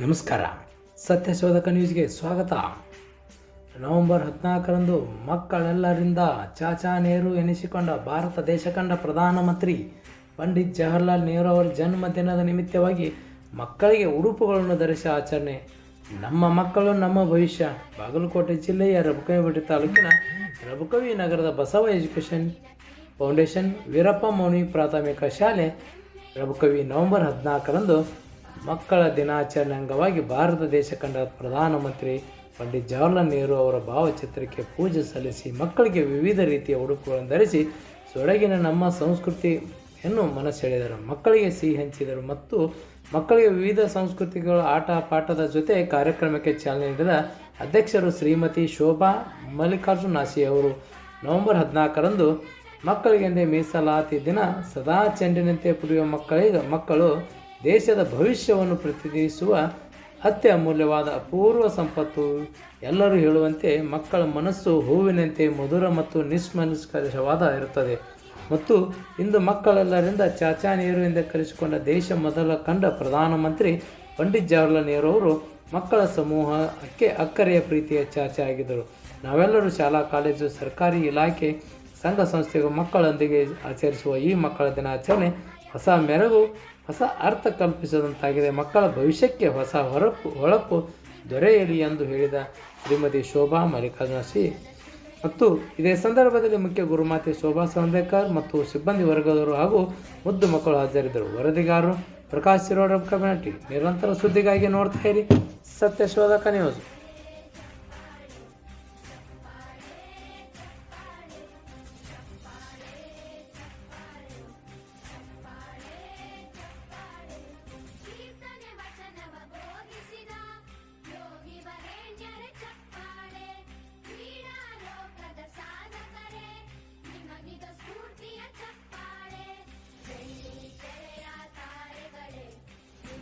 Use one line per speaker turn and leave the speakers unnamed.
ನಮಸ್ಕಾರ. ಸತ್ಯಶೋಧಕ ನ್ಯೂಸ್ಗೆ ಸ್ವಾಗತ. ನವೆಂಬರ್ ಹದಿನಾಲ್ಕರಂದು ಮಕ್ಕಳೆಲ್ಲರಿಂದ ಚಾಚಾ ನೆಹರು ಎನಿಸಿಕೊಂಡ ಭಾರತ ದೇಶ ಕಂಡ ಪ್ರಧಾನಮಂತ್ರಿ ಪಂಡಿತ್ ಜವಹರ್ಲಾಲ್ ನೆಹರು ಅವರ ಜನ್ಮದಿನದ ನಿಮಿತ್ತವಾಗಿ ಮಕ್ಕಳಿಗೆ ಉಡುಪುಗಳನ್ನು ಧರಿಸಿ ಆಚರಣೆ. ನಮ್ಮ ಮಕ್ಕಳು, ನಮ್ಮ ಭವಿಷ್ಯ. ಬಾಗಲಕೋಟೆ ಜಿಲ್ಲೆಯ ರಬಕವಿಬಟ್ಟಿ ತಾಲೂಕಿನ ರಬಕವಿ ನಗರದ ಬಸವ ಎಜುಕೇಷನ್ ಫೌಂಡೇಶನ್ ವೀರಪ್ಪ ಮೌನಿ ಪ್ರಾಥಮಿಕ ಶಾಲೆ ರಬಕವಿ ನವೆಂಬರ್ ಹದಿನಾಲ್ಕರಂದು ಮಕ್ಕಳ ದಿನಾಚರಣೆ ಅಂಗವಾಗಿ ಭಾರತ ದೇಶ ಕಂಡ ಪ್ರಧಾನಮಂತ್ರಿ ಪಂಡಿತ್ ಜವಾಹರ್ಲಾಲ್ ನೆಹರು ಅವರ ಭಾವಚಿತ್ರಕ್ಕೆ ಪೂಜೆ ಸಲ್ಲಿಸಿ ಮಕ್ಕಳಿಗೆ ವಿವಿಧ ರೀತಿಯ ಉಡುಪುಗಳನ್ನು ಧರಿಸಿ ಸೊಡಗಿನ ನಮ್ಮ ಸಂಸ್ಕೃತಿಯನ್ನು ಮನಸ್ಸೆಳೆದರು ಮಕ್ಕಳಿಗೆ ಸಿಹಿ ಹಂಚಿದರು ಮತ್ತು ಮಕ್ಕಳಿಗೆ ವಿವಿಧ ಸಂಸ್ಕೃತಿಗಳ ಆಟ ಪಾಠದ ಜೊತೆ ಕಾರ್ಯಕ್ರಮಕ್ಕೆ ಚಾಲನೆ ನೀಡಿದ ಅಧ್ಯಕ್ಷರು ಶ್ರೀಮತಿ ಶೋಭಾ ಮಲ್ಲಿಕಾರ್ಜುನ್ ನಾಸಿ ಅವರು. ನವೆಂಬರ್ ಹದಿನಾಲ್ಕರಂದು ಮಕ್ಕಳಿಗೆಂದೇ ಮೀಸಲಾತಿ ದಿನ ಸದಾ ಚೆಂಡಿನಂತೆ ಪುಡಿಯುವ ಮಕ್ಕಳಿಗೆ ಮಕ್ಕಳು ದೇಶದ ಭವಿಷ್ಯವನ್ನು ಪ್ರತಿನಿಧಿಸುವ ಅತ್ಯ ಅಮೂಲ್ಯವಾದ ಅಪೂರ್ವ ಸಂಪತ್ತು. ಎಲ್ಲರೂ ಹೇಳುವಂತೆ ಮಕ್ಕಳ ಮನಸ್ಸು ಹೂವಿನಂತೆ ಮಧುರ ಮತ್ತು ನಿಸ್ಮನಿಷ್ಕರ್ಷವಾದ ಇರುತ್ತದೆ. ಮತ್ತು ಇಂದು ಮಕ್ಕಳೆಲ್ಲರಿಂದ ಚಾಚಾ ನೆಹರು ಎಂದು ಕರೆಸಿಕೊಂಡ ದೇಶ ಮೊದಲ ಕಂಡ ಪ್ರಧಾನಮಂತ್ರಿ ಪಂಡಿತ್ ಜವಾಹರ್ಲಾಲ್ ನೆಹರು ಅವರು ಮಕ್ಕಳ ಸಮೂಹಕ್ಕೆ ಅಕ್ಕರೆಯ ಪ್ರೀತಿಯ ಚಾಚೆ ಆಗಿದ್ದರು. ನಾವೆಲ್ಲರೂ ಶಾಲಾ, ಕಾಲೇಜು, ಸರ್ಕಾರಿ ಇಲಾಖೆ, ಸಂಘ ಸಂಸ್ಥೆಗಳು ಮಕ್ಕಳೊಂದಿಗೆ ಆಚರಿಸುವ ಈ ಮಕ್ಕಳ ದಿನಾಚರಣೆ ಹೊಸ ಮೆರಗು, ಹೊಸ ಅರ್ಥ ಕಲ್ಪಿಸಿದಂತಾಗಿದೆ. ಮಕ್ಕಳ ಭವಿಷ್ಯಕ್ಕೆ ಹೊಸ ಹೊರಪು, ಹೊಳಪು ದೊರೆಯಲಿ ಎಂದು ಹೇಳಿದ ಶ್ರೀಮತಿ ಶೋಭಾ ಮಲ್ಲಿಕಾರ್ಜುನಸಿ ಮತ್ತು ಇದೇ ಸಂದರ್ಭದಲ್ಲಿ ಮುಖ್ಯ ಗುರುಮಾತೆ ಶೋಭಾ ಸಂದೇಕರ್ ಮತ್ತು ಸಿಬ್ಬಂದಿ ವರ್ಗದವರು ಹಾಗೂ ಮುದ್ದು ಮಕ್ಕಳು ಹಾಜರಿದ್ದರು. ವರದಿಗಾರರು ಪ್ರಕಾಶ್ ಸಿರೋಡ್ ಕಮ್ಯುನಿಟಿ ನಿರಂತರ ಸುದ್ದಿಗಾಗಿ ನೋಡ್ತಾ ಇರಿ ಸತ್ಯಶೋಧಕ ನ್ಯೂಸ್.